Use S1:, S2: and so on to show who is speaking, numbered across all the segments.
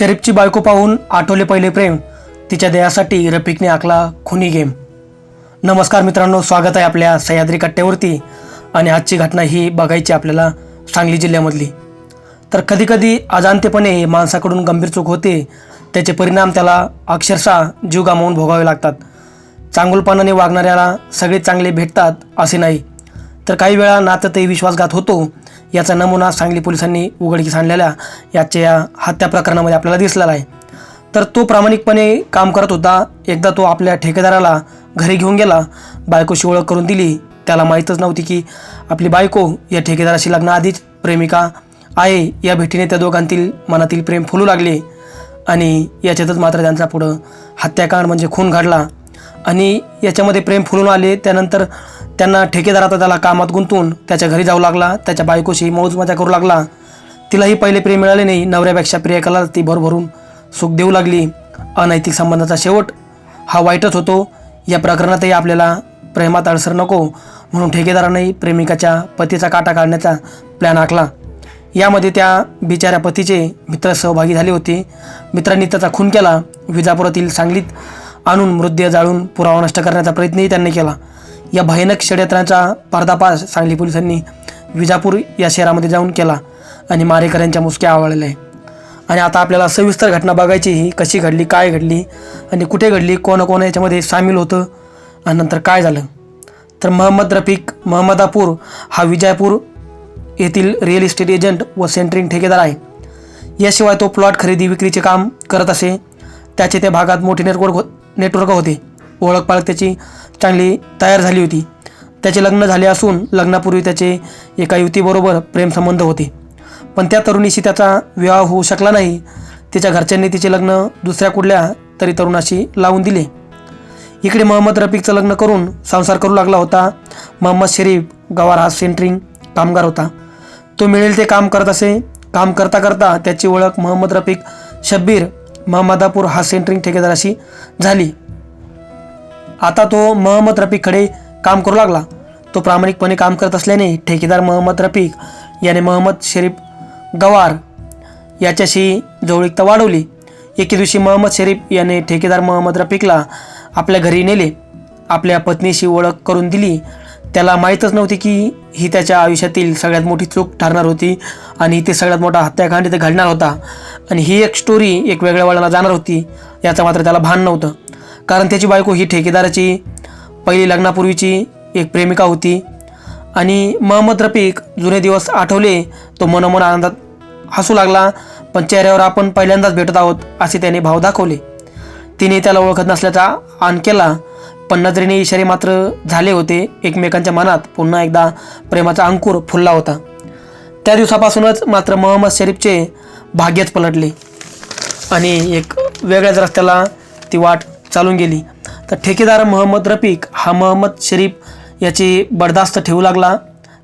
S1: शरीफची बायको पाहून आठवले पहिले प्रेम तिच्या देहासाठी रफिकने आखला खुनी गेम. नमस्कार मित्रांनो स्वागत आहे आपल्या सह्याद्री कट्ट्यावरती आणि आजची घटना ही बघायची आपल्याला सांगली जिल्ह्यामधली. तर कधीकधी अजाणतेपणे माणसाकडून गंभीर चूक होते त्याचे परिणाम त्याला अक्षरशः जीव गमावून भोगावे लागतात. चांगुलपणाने वागणाऱ्याला सगळे चांगले भेटतात असे नाही. तर काही वेळा नात्यातही विश्वासघात होतो याचा नमुना सांगली पोलिसांनी उघडकीस आणलेल्या याच्या या हत्या प्रकरणामध्ये आपल्याला दिसलेला आहे. तर तो प्रामाणिकपणे काम करत होता. एकदा तो आपल्या ठेकेदाराला घरी घेऊन गेला. बायकोशी ओळख करून दिली. त्याला माहीतच नव्हती की आपली बायको या ठेकेदाराशी लग्नाआधीच प्रेमिका आहे या भेटीने त्या दोघांतील मनातील प्रेम फुलू लागले. आणि याच्यातच मात्र त्यांचा पुढं हत्याकांड म्हणजे खून घडला. आणि याच्यामध्ये प्रेम फुलून आले. त्यानंतर त्यांना ठेकेदार आता त्याला कामात गुंतवून त्याच्या घरी जाऊ लागला. त्याच्या बायकोशी मौज मजा करू लागला. तिलाही पहिले प्रेम मिळाले नाही. नवऱ्यापेक्षा प्रियकाला ती भरभरून सुख देऊ लागली. अनैतिक संबंधाचा शेवट हा वाईटच होतो. या प्रकरणातही आपल्याला प्रेमात अडसर नको. म्हणून ठेकेदारानेही प्रेमिकाच्या पतीचा काटा काढण्याचा प्लॅन आखला. यामध्ये त्या बिचाऱ्या पतीचे मित्र सहभागी झाले होते. मित्रांनी त्याचा खून केला. विजापुरातील सांगलीत आणून मृतदेह जाळून पुरावा नष्ट करण्याचा प्रयत्नही त्यांनी केला. या भयानक षडयंत्राचा पर्दाफाश सांगली पोलिसांनी विजापूर या शहरामध्ये जाऊन केला आणि मारेकऱ्यांच्या मुसक्या आवळल्या. आहे आणि आता आपल्याला सविस्तर घटना बघायची ही कशी घडली काय घडली आणि कुठे घडली कोण कोण याच्यामध्ये सामील होतं आणि नंतर काय झालं. तर महम्मद रफीक महम्मदापूर हा विजयपूर येथील रिअल इस्टेट एजंट व सेंटरिंग ठेकेदार आहे. याशिवाय तो प्लॉट खरेदी विक्रीचे काम करत असे. त्याचे त्या भागात मोठे नेटवर्क हो- नेटवर्क होते. ओळखपाळख त्याची चांगली तयार झाली होती. त्याचे लग्न झाले असून लग्नापूर्वी त्याचे एका युवतीबरोबर प्रेमसंबंध होते. पण त्या तरुणीशी त्याचा विवाह होऊ शकला नाही. तिच्या घरच्यांनी तिचे लग्न दुसऱ्या कुठल्या तरी तरुणाशी लावून दिले. इकडे मोहम्मद रफीकचं लग्न करून संसार करू लागला होता. मोहम्मद शरीफ गवार हा सेंटरिंग कामगार होता. तो मिळेल ते काम करत असे. काम करता करता त्याची ओळख मोहम्मद रफीक शब्बीर महम्मदापूर हा सेंटरिंग ठेकेदाराशी झाली. आता तो मोहम्मद रफिककडे काम करू लागला. तो प्रामाणिकपणे काम करत असल्याने ठेकेदार मोहम्मद रफीक याने मोहम्मद शरीफ गवार याच्याशी जवळीकता वाढवली. एके दिवशी मोहम्मद शरीफ याने ठेकेदार मोहम्मद रफीकला आपल्या घरी नेले. आपल्या पत्नीशी ओळख करून दिली. त्याला माहीतच नव्हती की ही त्याच्या आयुष्यातील सगळ्यात मोठी चूक ठरणार होती आणि ते सगळ्यात मोठा हत्याकांड इथे घडणार होता. आणि ही एक स्टोरी एक वेगळ्या वळणाला जाणार होती याचं मात्र त्याला भान नव्हतं. कारण त्याची बायको ही ठेकेदाराची पहिली लग्नापूर्वीची एक प्रेमिका होती. आणि महम्मद रफीक जुने दिवस आठवले तो मनोमन आनंदात हसू लागला पण चेहऱ्यावर आपण पहिल्यांदाच भेटत आहोत असे त्याने भाव दाखवले. तिने त्याला ओळखत नसल्याचा आण केला पण नजरेने इशारे मात्र झाले होते. एकमेकांच्या मनात पुन्हा एकदा प्रेमाचा अंकुर फुलला होता. त्या दिवसापासूनच मात्र मोहम्मद शरीफचे भाग्यच पलटले. आणि एक वेगळ्याच रस्त्याला ती वाट चालून गेली. तर ठेकेदार मोहम्मद रफीक हा मोहम्मद शरीफ याची बर्दास्त ठेवू लागला.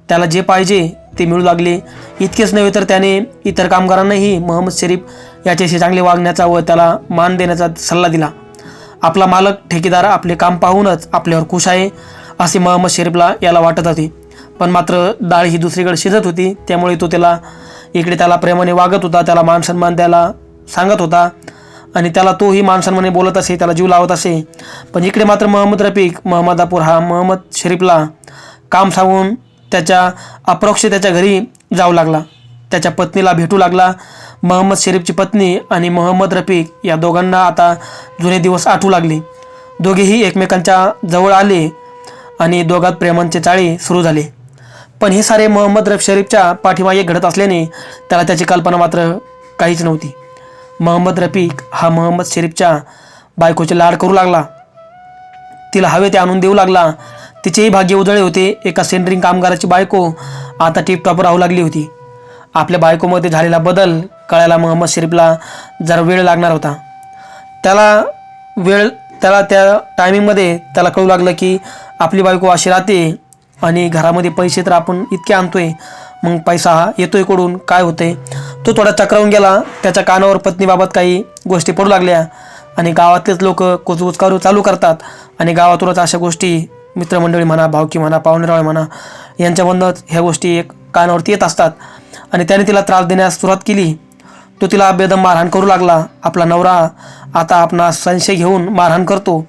S1: त्याला जे पाहिजे ते मिळू लागले. इतकेच नव्हे तर त्याने इतर कामगारांनाही मोहम्मद शरीफ याच्याशी चांगले वागण्याचा व त्याला मान देण्याचा सल्ला दिला. आपला मालक ठेकेदार आपले काम पाहूनच आपल्यावर खुश आहे असे महम्मद शरीफला याला वाटत होते. पण मात्र डाळ ही दुसरीकडे शिजत होती त्यामुळे तो त्याला इकडे त्याला प्रेमाने वागत होता त्याला मानसन्मान द्यायला सांगत होता आणि त्याला तोही मानसन्माने बोलत असे त्याला जीव लावत असे. पण इकडे मात्र महम्मद रफीक महम्मदापूर हा महम्मद शरीफला काम सांगून त्याच्या अप्रोक्ष त्याच्या घरी जाऊ लागला. त्याच्या पत्नीला भेटू लागला. मोहम्मद शरीफची पत्नी आणि मोहम्मद रफीक या दोघांना आता जुने दिवस आठवू लागले. दोघेही एकमेकांच्या जवळ आले आणि दोघात प्रेमांचे चाळे सुरू झाले. पण हे सारे मोहम्मद रफ शरीफच्या पाठीमागे घडत असल्याने त्याला त्याची कल्पना मात्र काहीच नव्हती. मोहम्मद रफीक हा मोहम्मद शरीफच्या बायकोचे लाड करू लागला. तिला हवे ते आणून देऊ लागला. तिचेही भाग्य उजळे होते. एका सेंटरिंग कामगाराची बायको आता टिपटॉप राहू लागली होती. आपल्या बायकोमध्ये झालेला बदल कळायला मोहम्मद शरीफला जरा वेळ लागणार होता. त्याला वेळ त्याला त्या टायमिंगमध्ये त्याला कळू लागलं की आपली बायको अशी राहते आणि घरामध्ये पैसे तर आपण इतके आणतो आहे मग पैसा हा येतोयकडून काय होते तो थोडा चक्रावून गेला. त्याच्या कानावर पत्नीबाबत काही गोष्टी पडू लागल्या आणि गावातलेच लोक कुचकुच करू चालू करतात आणि गावातूनच अशा गोष्टी मित्रमंडळी म्हणा भावकी म्हणा पाहुणेरावळे म्हणा यांच्यामधूनच ह्या गोष्टी एक कानावरती येत असतात. आणि त्याने तिला त्रास देण्यास सुरुवात केली. तो तिला बेदम मारहाण करू लागला. आपला नवरा आता आपणा संशय घेऊन मारहाण करतो.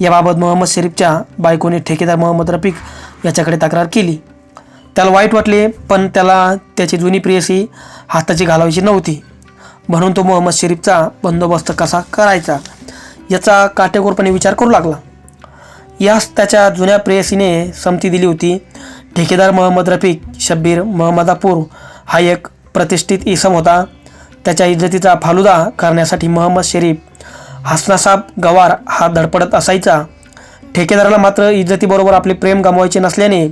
S1: याबाबत मोहम्मद शरीफच्या बायकोने ठेकेदार मोहम्मद रफिक याच्याकडे तक्रार केली. त्याला वाईट वाटले पण त्याला त्याची जुनी प्रेयसी हाताची घालावायची नव्हती. म्हणून तो मोहम्मद शरीफचा बंदोबस्त कसा करायचा याचा काटेकोरपणे विचार करू लागला. यास त्याच्या जुन्या प्रेयसीने संमती दिली होती. ठेकेदार मोहम्मद रफिक शब्बीर मोहम्मदापूर हा एक प्रतिष्ठित इसम होता. त्याच्या इज्जतीचा फालुदा करण्यासाठी मोहम्मद शरीफ हसनासाब गवार हा धडपडत असायचा. ठेकेदाराला मात्र इज्जतीबरोबर आपले प्रेम गमवायचे नसल्याने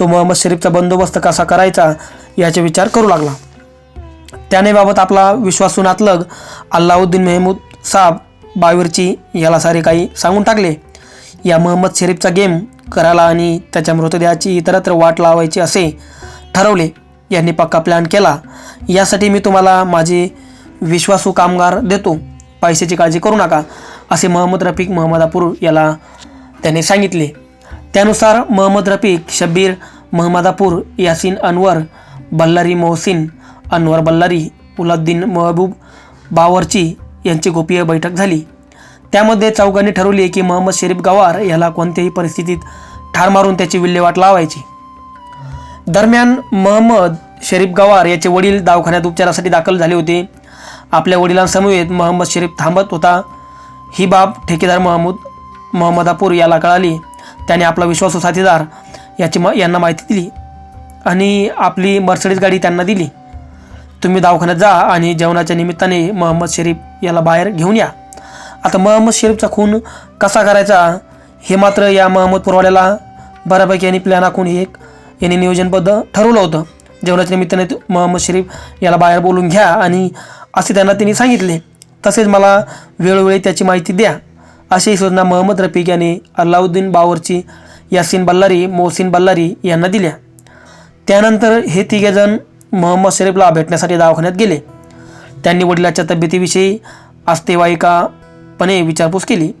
S1: तो मोहम्मद शरीफचा बंदोबस्त कसा करायचा याचे विचार करू लागला. त्याने बाबत आपला विश्वासू नातलग अल्लाउद्दीन मेहमूद साब बावीरची याला सारे काही सांगून टाकले. या मोहम्मद शरीफचा गेम करायला आणि त्याच्या मृतदेहाची इतरत्र वाट लावायची असे ठरवले. यांनी पक्का प्लॅन केला. यासाठी मी तुम्हाला माझे विश्वासू कामगार देतो. पैशाची काळजी करू नका असे महम्मद रफीक महमदापूर याला त्याने सांगितले. त्यानुसार महम्मद रफीक शब्बीर महमदापूर यासीन अनवर बल्लारी मोहसिन अनवर बल्लारी उलाद्दीन महबूब बावरची यांची गोपीय बैठक झाली. त्यामध्ये चौघांनी ठरवले की महम्मद शरीफ गवार याला कोणत्याही परिस्थितीत ठार मारून त्याची विल्हेवाट लावायची. दरम्यान महम्मद शरीफ गवार याचे वडील दवाखान्यात उपचारासाठी दाखल झाले होते. आपल्या वडिलांसमवेत मोहम्मद शरीफ थांबत होता. ही बाब ठेकेदार महमूद महम्मदापूर याला कळाली. त्याने आपला विश्वासू साथीदार याची म यांना माहिती दिली आणि आपली मर्सडीज गाडी त्यांना दिली. तुम्ही दवाखान्यात जा आणि जेवणाच्या निमित्ताने महम्मद शरीफ याला बाहेर घेऊन या. आता महम्मद शरीफचा खून कसा करायचा हे मात्र या महम्मद पुरवाड्याला बऱ्यापैकी यांनी प्लॅन आखून एक यांनी नियोजनबद्ध ठरवलं होतं. जेवणाच्या निमित्ताने मोहम्मद शरीफ याला बाहेर बोलून घ्या आणि असे त्यांना त्यांनी सांगितले. तसेच मला वेळोवेळी त्याची माहिती द्या. अशी सूचना मोहम्मद रफिक यांनी अल्लाउद्दीन बावरची यासीन बल्लारी मोहसिन बल्लारी यांना दिल्या. त्यानंतर हे तिघेजण मोहम्मद शरीफला भेटण्यासाठी दवाखान्यात गेले. त्यांनी वडिलाच्या तब्येतीविषयी आस्तेवाईकापणे विचारपूस केली.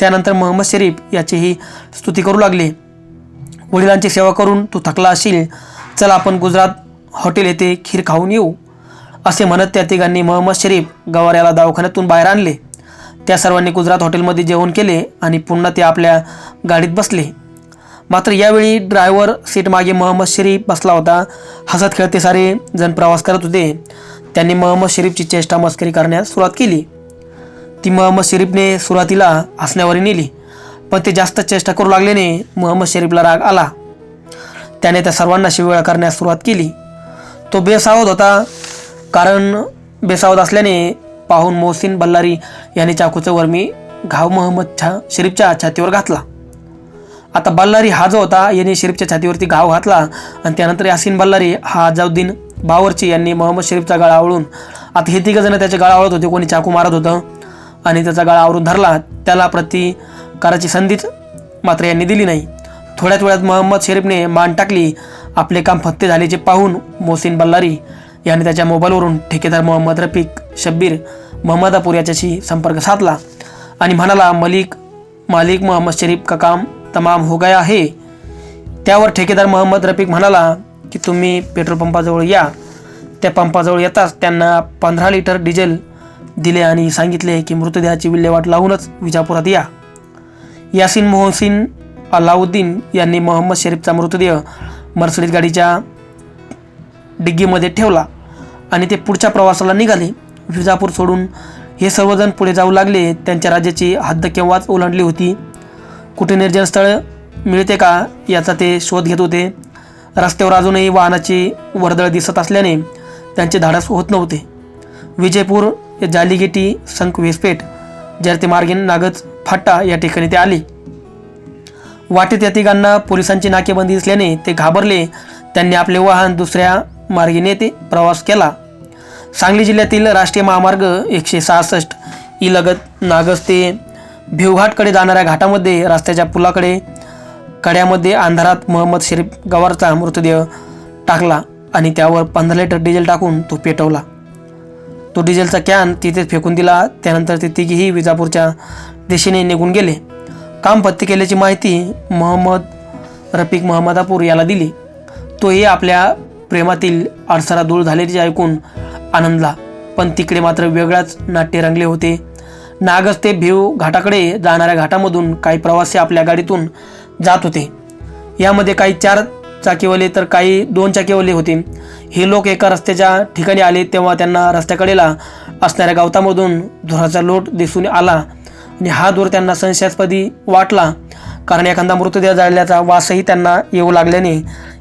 S1: त्यानंतर मोहम्मद शरीफ याचीही स्तुती करू लागले. वडिलांची सेवा करून तू थकला असशील चल आपण गुजरात हॉटेल येथे खीर खाऊन येऊ असे म्हणत त्या तिघांनी मोहम्मद शरीफ गवाऱ्याला दवाखान्यातून बाहेर आणले. त्या सर्वांनी गुजरात हॉटेलमध्ये जेवण केले आणि पुन्हा ते आपल्या गाडीत बसले. मात्र यावेळी ड्रायव्हर सीट मागे मोहम्मद शरीफ बसला होता. हसत खेळते सारे जण प्रवास करत होते. त्यांनी मोहम्मद शरीफची चेष्टा मस्करी करण्यास सुरुवात केली. ती मोहम्मद शरीफने सुरुवातीला हसण्यावरी नेली. पण ते जास्त चेष्टा करू लागल्याने मोहम्मद शरीफला राग आला. त्याने त्या सर्वांना शिवेळा करण्यास सुरुवात केली. तो बेसावध होता कारण बेसावध असल्याने पाहून मोहसिन बल्लारी यांनी चाकूचं वर्मी घाव मोहम्मद छा शरीफच्या छातीवर घातला. आता बल्लारी हा जो होता यांनी शरीफच्या छातीवरती घाव घातला आणि त्यानंतर यासिन बल्लारी हा अजाउद्दीन बावरची यांनी मोहम्मद शरीफचा गळा आवळून आता हे तिघं त्याच्या गळा आवळत होते कोणी चाकू मारत होतं आणि त्याचा गळा आवरून धरला. त्याला प्रति कराची संधीच मात्र यांनी दिली नाही. थोड्याच वेळात मोहम्मद शरीफने मान टाकली. आपले काम फत्ते झाल्याचे पाहून मोहसिन बल्लारी याने त्याच्या मोबाईलवरून ठेकेदार मोहम्मद रफिक शब्बीर मोहम्मदापूर याच्याशी संपर्क साधला आणि म्हणाला मलिक मालिक मोहम्मद शरीफ का काम तमाम हो गया आहे त्यावर ठेकेदार मोहम्मद रफिक म्हणाला की तुम्ही पेट्रोल पंपाजवळ या. त्या पंपाजवळ येताच त्यांना पंधरा लिटर डिझेल दिले आणि सांगितले की मृतदेहाची विल्हेवाट लावूनच विजापुरात या. यासिन मोहसिन अलाउद्दीन यांनी मोहम्मद शरीफचा मृतदेह मर्सडीज गाडीच्या डिग्गीमध्ये ठेवला आणि ते पुढच्या प्रवासाला निघाले. विजापूर सोडून हे सर्वजण पुढे जाऊ लागले. त्यांच्या राज्याची हद्द केव्हाच ओलांडली होती? कुठे निर्जन स्थळ मिळते का? याचा ते शोध घेत होते. रस्त्यावर अजूनही वाहनाची वर्दळ दिसत असल्याने त्यांचे धाडस होत नव्हते. विजयपूर या जालिगेटी संक जर ते मार्गेन नागच फाटा या ठिकाणी ते आले. वाटेत या तिघांना पोलिसांची नाकेबंदी असल्याने ते घाबरले. त्यांनी आपले वाहन दुसऱ्या मार्गेने ते प्रवास केला. सांगली जिल्ह्यातील राष्ट्रीय महामार्ग एकशे सहासष्ट ई लगत ते भिवघाटकडे जाणाऱ्या घाटामध्ये रस्त्याच्या पुलाकडे कड्यामध्ये अंधारात मोहम्मद शरीफ गवारचा मृतदेह टाकला आणि त्यावर पंधरा लिटर डिझेल टाकून तो पेटवला. तो डिझेलचा कॅन तिथेच फेकून दिला. त्यानंतर ते तिघेही विजापूरच्या दिशेने निघून गेले. काम पत्ते केल्याची माहिती महम्मद रफिक महमदापूर याला दिली. तोही आपल्या प्रेमातील अडसरा दूर झाल्याचे ऐकून आनंदला. पण तिकडे मात्र वेगळाच नाट्य रंगले होते. नागस ते भिव घाटाकडे जाणाऱ्या घाटामधून काही प्रवासी आपल्या गाडीतून जात होते. यामध्ये काही चार चाकीवाले तर काही दोन चाकीवाले होते. हे लोक एका रस्त्याच्या ठिकाणी आले तेव्हा त्यांना रस्त्याकडेला असणाऱ्या गवतामधून धुराचा लोट दिसून आला. आणि हा धूर त्यांना संशयास्पदी वाटला. कारण एखादा मृतदेह जाळल्याचा वासही त्यांना येऊ लागल्याने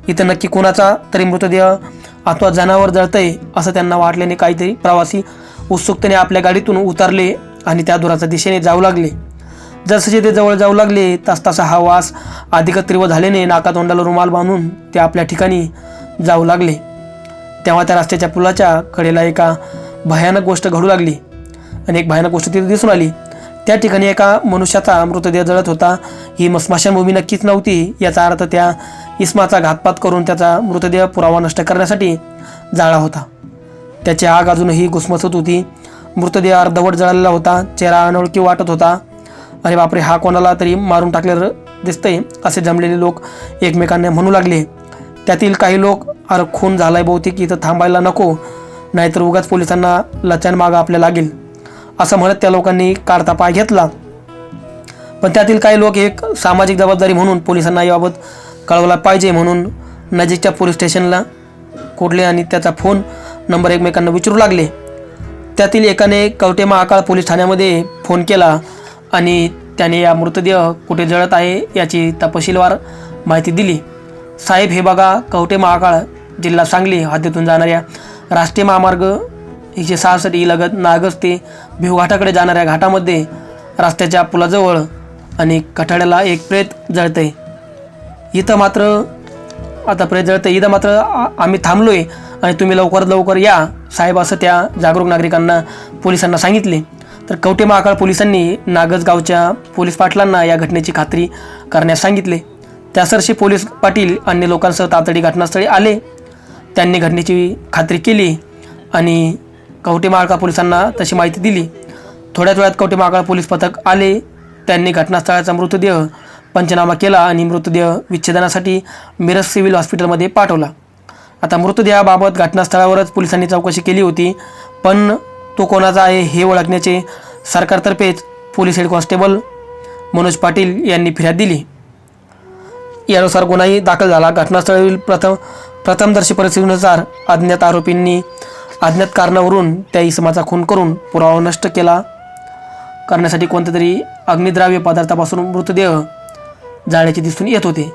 S1: इथं नक्की कोणाचा तरी मृतदेह अथवा जनावर जळतंय असं त्यांना वाटल्याने काहीतरी प्रवासी उत्सुकतेने आपल्या गाडीतून उतरले आणि त्या धुराच्या दिशेने जाऊ लागले. जसं ते जवळ जाऊ लागले तस तसा हा वास अधिक तीव्र झाल्याने नाकातोंडाला रुमाल बांधून ते आपल्या ठिकाणी जाऊ लागले. तेव्हा त्या रस्त्याच्या पुलाच्या कडेला एका भयानक गोष्ट घडू लागली. आणि एक भयानक गोष्ट तिथे दिसून आली. त्या ठिकाणी एका मनुष्याचा मृतदेह जळत होता. ही मस्माशा स्मशानभूमी नक्कीच नव्हती याचा अर्थ त्या इस्माचा घातपात करून त्याचा मृतदेह पुरावा नष्ट करण्यासाठी जाळा होता. त्याची आग अजूनही घुसमसत होती. मृतदेह अर्धवट जळालेला होता चेहरा अनोळखी वाटत होता. अरे बापरे हा कोणाला तरी मारून टाकलेलं दिसतंय असे जमलेले लोक एकमेकांना म्हणू लागले. त्यातील काही लोक अरे खून झालाय बहुतेक इथं थांबायला नको नाहीतर उगाच पोलिसांना लचान मागं आपल्या लागेल. असं म्हणत त्या लोकांनी काढता पाय घेतला. पण त्यातील काही लोक एक सामाजिक जबाबदारी म्हणून पोलिसांना याबाबत कळवला पाहिजे म्हणून नजीकच्या पोलीस स्टेशनला कोडले आणि त्याचा फोन नंबर एकमेकांना विचारू लागले. त्यातील एकाने कवटे महाकाळ पोलीस ठाण्यामध्ये फोन केला आणि त्याने या मृतदेह कुठे जळत आहे याची तपशीलवार माहिती दिली. साहेब हे बघा कवटे महाकाळ जिल्हा सांगली हद्दीतून जाणाऱ्या राष्ट्रीय महामार्ग एकशे सहासष्ट लगत नागज ते भिवघाटाकडे जाणाऱ्या घाटामध्ये रस्त्याच्या पुलाजवळ आणि कठाड्याला एक प्रेत जळते. इथं मात्र आता प्रेत जळते इथं मात्र आम्ही थांबलो आहे आणि तुम्ही लवकरात लवकर या साहेब असं त्या जागरूक नागरिकांना पोलिसांना सांगितले. तर कवटे महाकाळ पोलिसांनी नागज गावच्या पोलीस पाटलांना या घटनेची खात्री करण्यास सांगितले. त्यासरशी पोलीस पाटील अन्य लोकांसह तातडी घटनास्थळी आले. त्यांनी घटनेची खात्री केली आणि कवटे पोलिसांना तशी माहिती दिली. थोड्याच वेळात कवटे महाकाळ पोलीस पथक आले. त्यांनी घटनास्थळाचा मृतदेह पंचनामा केला आणि मृतदेह विच्छेदनासाठी मिरज सिव्हिल हॉस्पिटलमध्ये पाठवला. आता मृतदेहाबाबत घटनास्थळावरच पोलिसांनी चौकशी केली होती पण तो कोणाचा आहे हे ओळखण्याचे सरकारतर्फेच police head constable Manoj Patil यांनी फिर्याद दिली. यानुसार गुन्हाही दाखल झाला. घटनास्थळावरील प्रथम प्रथमदर्शी परिस्थितीनुसार अज्ञात आरोपींनी अज्ञात कारणावरून त्या इसमाचा खून करून पुरावा नष्ट केला. करण्यासाठी कोणत्या तरी अग्निद्राव्य पदार्थापासून मृतदेह जाण्याचे दिसून येत होते.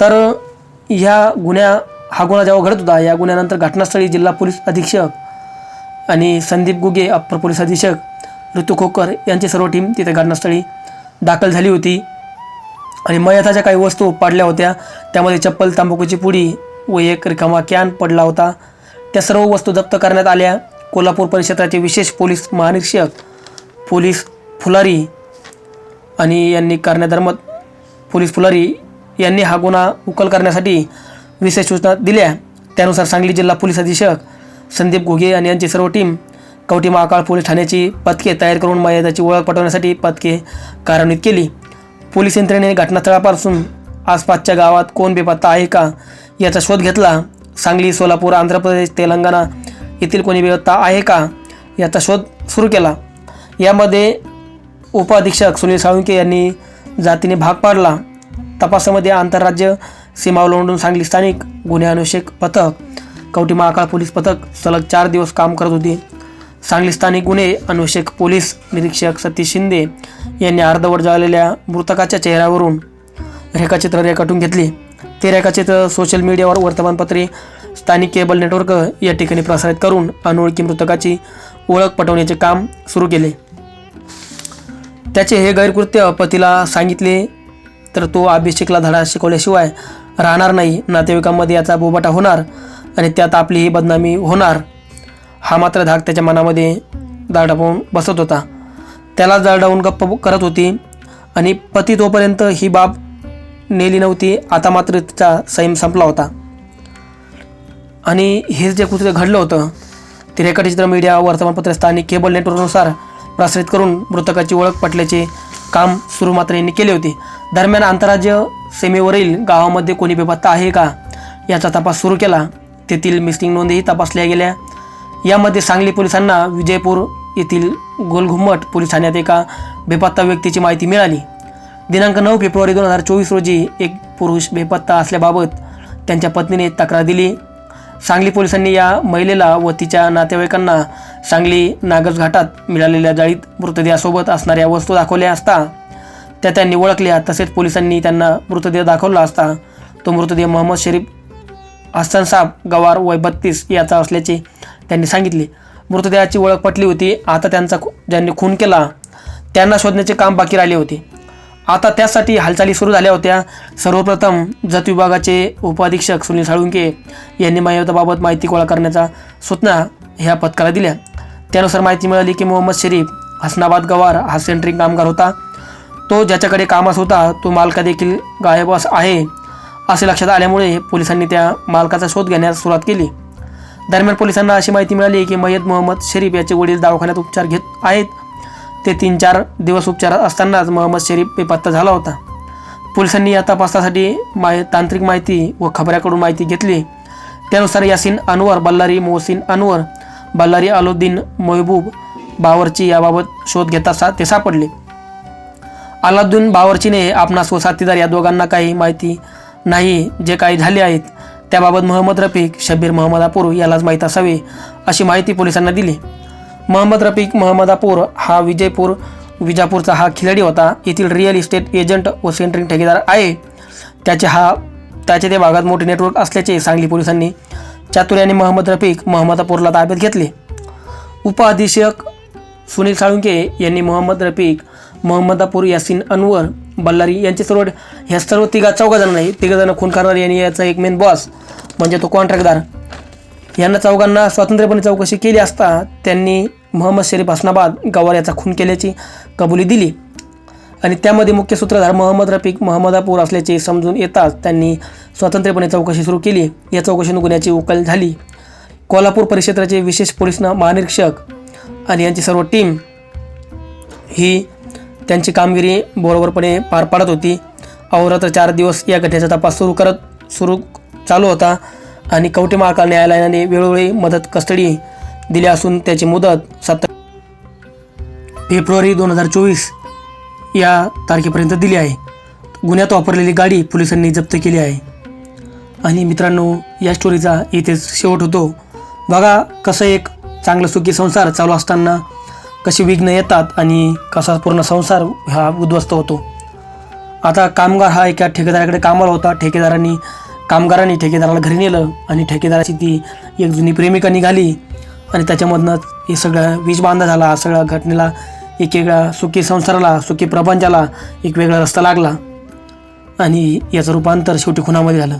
S1: तर ह्या गुन्ह्या हा गुन्हा जेव्हा घडत होता या गुन्ह्यानंतर घटनास्थळी जिल्हा पोलीस अधीक्षक आणि संदीप गुगे अप्पर पोलीस अधीक्षक ऋतू खोकर यांची सर्व टीम तिथे घटनास्थळी दाखल झाली होती. आणि मयताच्या काही वस्तू पाडल्या होत्या. त्यामध्ये चप्पल तंबाखूची पुडी व एक रिकामा कॅन पडला होता. त्या सर्व वस्तू जप्त करण्यात आल्या. कोल्हापूर परिक्षेत्राचे विशेष पोलीस महानिरीक्षक पोलीस फुलारी आणि यांनी करण्याधर्मत पोलीस फुलारी यांनी हा गुन्हा उकल करण्यासाठी विशेष सूचना दिल्या. त्यानुसार सांगली जिल्हा पोलीस अधीक्षक संदीप घोगे आणि यांची सर्व टीम कवटी महाकाळ पोलीस ठाण्याची पथके तयार करून मयताची ओळख पटवण्यासाठी पथके कार्यान्वित केली. पोलीस यंत्रणेने घटनास्थळापासून आसपासच्या गावात कोण बेपत्ता आहे का याचा शोध घेतला. सांगली सोलापूर आंध्र प्रदेश तेलंगणा येथील कोणी व्यवस्था आहे का? याचा शोध सुरू केला. यामध्ये उपअधीक्षक सुनील साळुंके यांनी जातीने भाग पाडला. तपासामध्ये आंतरराज्य सीमा ओलांडून सांगली स्थानिक गुन्हे अन्वेषक पथक कवटी महाकाळ पोलीस पथक सलग चार दिवस काम करत होते. सांगली स्थानिक गुन्हे अन्वेषक पोलीस निरीक्षक सतीश शिंदे यांनी अर्धवट जळलेल्या मृतकाच्या चेहऱ्यावरून रेखाचित्र रेखाटून घेतली. ते रेखाचित्र सोशल मीडियावर वर्तमानपत्रे स्थानिक केबल नेटवर्क या ठिकाणी प्रसारित करून अनोळखी मृतकाची ओळख पटवण्याचे काम सुरू केले. त्याचे हे गैरकृत्य पतीला सांगितले तर तो अभिषेकला धडा शिकवल्याशिवाय राहणार नाही. नातेवाईकांमध्ये याचा बोबाटा होणार आणि त्यात आपलीही बदनामी होणार. हा मात्र धाक त्याच्या मनामध्ये दाडावून बसत होता. त्याला जळडावून गप्प करत होती आणि पती तोपर्यंत ही बाब नेली नव्हती. आता मात्र तिचा संयम संपला होता. आणि हे जे कृत्य घडलं होतं ते रेखाचित्र मीडिया वर्तमानपत्र स्थानिक केबल नेटवर्कनुसार प्रसारित करून मृतकाची ओळख पटल्याचे काम सुरू मात्र यांनी केले होते. दरम्यान आंतरराज्य सीमेवरील गावामध्ये कोणी बेपत्ता आहे का याचा तपास सुरू केला. तेथील मिसिंग नोंदही तपासल्या गेल्या. यामध्ये सांगली पोलिसांना विजयपूर येथील गोलघुम्मट पोलीस ठाण्यात एका बेपत्ता व्यक्तीची माहिती मिळाली. दिनांक नऊ फेब्रुवारी दोन हजार चोवीस रोजी एक पुरुष बेपत्ता असल्याबाबत त्यांच्या पत्नीने तक्रार दिली. सांगली पोलिसांनी या महिलेला व तिच्या नातेवाईकांना सांगली नागज घाटात मिळालेल्या जाळीत मृतदेहासोबत असणाऱ्या वस्तू दाखवल्या असता त्या त्यांनी ओळखल्या तसेच पोलिसांनी त्यांना मृतदेह दाखवला असता तो मृतदेह मोहम्मद शरीफ हसन साब गवार वय बत्तीस याचा असल्याचे त्यांनी सांगितले. मृतदेहाची ओळख पटली होती. आता त्यांचा ज्यांनी खून केला त्यांना शोधण्याचे काम बाकी राहिले होते. आता त्यासाठी हालचाली सुरू झाल्या होत्या. सर्वप्रथम जत विभागाचे उपअधीक्षक सुनील साळुंके यांनी मायावताबाबत माहिती गोळा करण्याचा सूचना ह्या पथकाला दिल्या. त्यानुसार माहिती मिळाली की मोहम्मद शरीफ हसनाबाद गवार हा सेंट्रिंग कामगार होता. तो ज्याच्याकडे कामास होता तो मालका देखील गायब आहे असे लक्षात आल्यामुळे पोलिसांनी त्या मालकाचा शोध घेण्यास सुरुवात केली. दरम्यान पोलिसांना अशी माहिती मिळाली की मयत मोहम्मद शरीफ याचे वडील दवाखान्यात उपचार घेत आहेत. ते तीन चार दिवस उपचारात असतानाच मोहम्मद शरीफ बेपत्ता झाला होता. पोलिसांनी या तपासासाठी माय तांत्रिक माहिती व खबऱ्याकडून माहिती घेतली. त्यानुसार यासिन अनवर बल्लारी मोहसिन अनवर बल्लारी अलोद्दीन मोहबूब बावरची याबाबत शोध घेता सा ते सापडले. अलाउद्दीन बावरचीने आपणास व साथीदार या दोघांना काही माहिती नाही जे काही झाले आहेत त्याबाबत मोहम्मद रफीक शब्बीर मोहम्मद अपूर यालाच माहीत असावे अशी माहिती पोलिसांना दिली. मोहम्मद रफीक महम्मदापूर हा विजयपूर विजापूरचा हा खिलाडी होता. येथील रिअल इस्टेट एजंट व सेंट्रिंग ठेकेदार आहे. त्याचे हा त्याचे त्या भागात मोठे नेटवर्क असल्याचे सांगली पोलिसांनी चातुर्याने महम्मद रफीक मोहम्मद ताब्यात घेतले. उपअधीक्षक सुनील साळुंके यांनी मोहम्मद रफीक मोहम्मदापूर यासिन अनवर बल्लारी यांचे सर्व ह्या सर्व तिघा चौघा जण नाही तिघा जण खून करणारे यांनी याचा एक मेन बॉस म्हणजे तो कॉन्ट्रॅक्टदार यांना चौघांना स्वातंत्र्यपणे चौकशी केली असता त्यांनी मोहम्मद शरीफ हसनाबाद गवार याचा खून केल्याची कबुली दिली. आणि त्यामध्ये मुख्य सूत्रधार मोहम्मद रफीक मोहम्मदापूर असल्याचे समजून येताच त्यांनी स्वतंत्रपणे चौकशी सुरू केली. या चौकशीतून गुन्ह्याची उकल झाली. कोल्हापूर परिक्षेत्राचे विशेष पोलीस महानिरीक्षक आणि यांची सर्व टीम ही त्यांची कामगिरी बरोबरपणे पार पाडत होती. अहोरात्र चार दिवस या घटनेचा तपास सुरू करत सुरू चालू होता. आणि कवटे महाकाल न्यायालयाने वेळोवेळी मदत कस्टडी दिली असून त्याची मुदत सत्तर फेब्रुवारी दोन हजार चोवीस या तारखेपर्यंत दिली आहे. गुन्ह्यात वापरलेली गाडी पोलिसांनी जप्त केली आहे. आणि मित्रांनो या स्टोरीचा इथेच शेवट होतो. बघा कसं एक चांगलं सुखी संसार चालू असताना कशी विघ्न येतात आणि कसा पूर्ण संसार हा उद्ध्वस्त होतो. आता कामगार हा एका ठेकेदाराकडे कामाला होता. ठेकेदारांनी कामगारांनी ठेकेदाराला घरी नेलं आणि ठेकेदाराची ती एक जुनी प्रेमिका निघाली आणि त्याच्यामधनं हे सगळं वीजबांधा झाला. सगळ्या घटनेला एक वेगळा सुखी संसाराला सुखी प्रपंचाला एक वेगळा रस्ता लागला आणि याचं रूपांतर शेवटी खुनामध्ये झालं.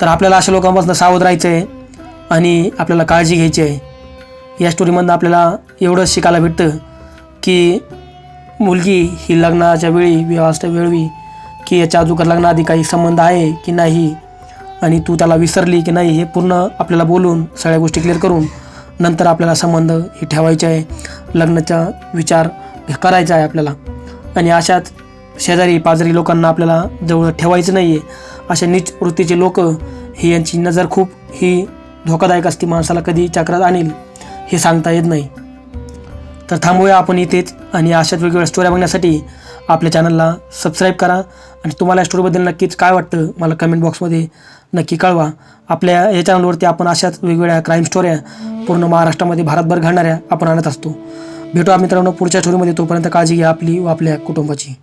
S1: तर आपल्याला अशा लोकांपासून सावध राहायचं आहे आणि आपल्याला काळजी घ्यायची आहे. या स्टोरीमधनं आपल्याला एवढंच शिकायला भेटतं की मुलगी ही लग्नाच्या वेळी विवाहाच्या वेळी की याच्या अजूकर लग्नाआधी काही संबंध आहे की नाही? आणि तू त्याला विसरली की नाही हे पूर्ण आपल्याला बोलून सगळ्या गोष्टी क्लिअर करून नंतर आपल्याला संबंध हे ठेवायचे आहे. लग्नाचा विचार करायचा आहे आपल्याला. आणि अशाच शेजारी पाजारी लोकांना आपल्याला जवळ ठेवायचं नाही आहे अशा नीच वृत्तीचे लोक ही यांची नजर खूप ही धोकादायक असते माणसाला कधी चक्रात आणेल हे सांगता येत नाही. तर थांबूया आपण इथेच आणि अशाच वेगवेगळ्या स्टोऱ्या बघण्यासाठी आपल्या चॅनलला सबस्क्राईब करा. आणि तुम्हाला या स्टोरीबद्दल नक्कीच काय वाटतं मला कमेंट बॉक्समध्ये नक्की कळवा. आपल्या या चॅनलवरती आपण अशाच वेगवेगळ्या क्राईम स्टोऱ्या पूर्ण महाराष्ट्रामध्ये भारतभर घडणाऱ्या आपण आणत असतो. भेटू मित्रांनो पुढच्या स्टोरीमध्ये तोपर्यंत काळजी घ्या आपली व आपल्या कुटुंबाची.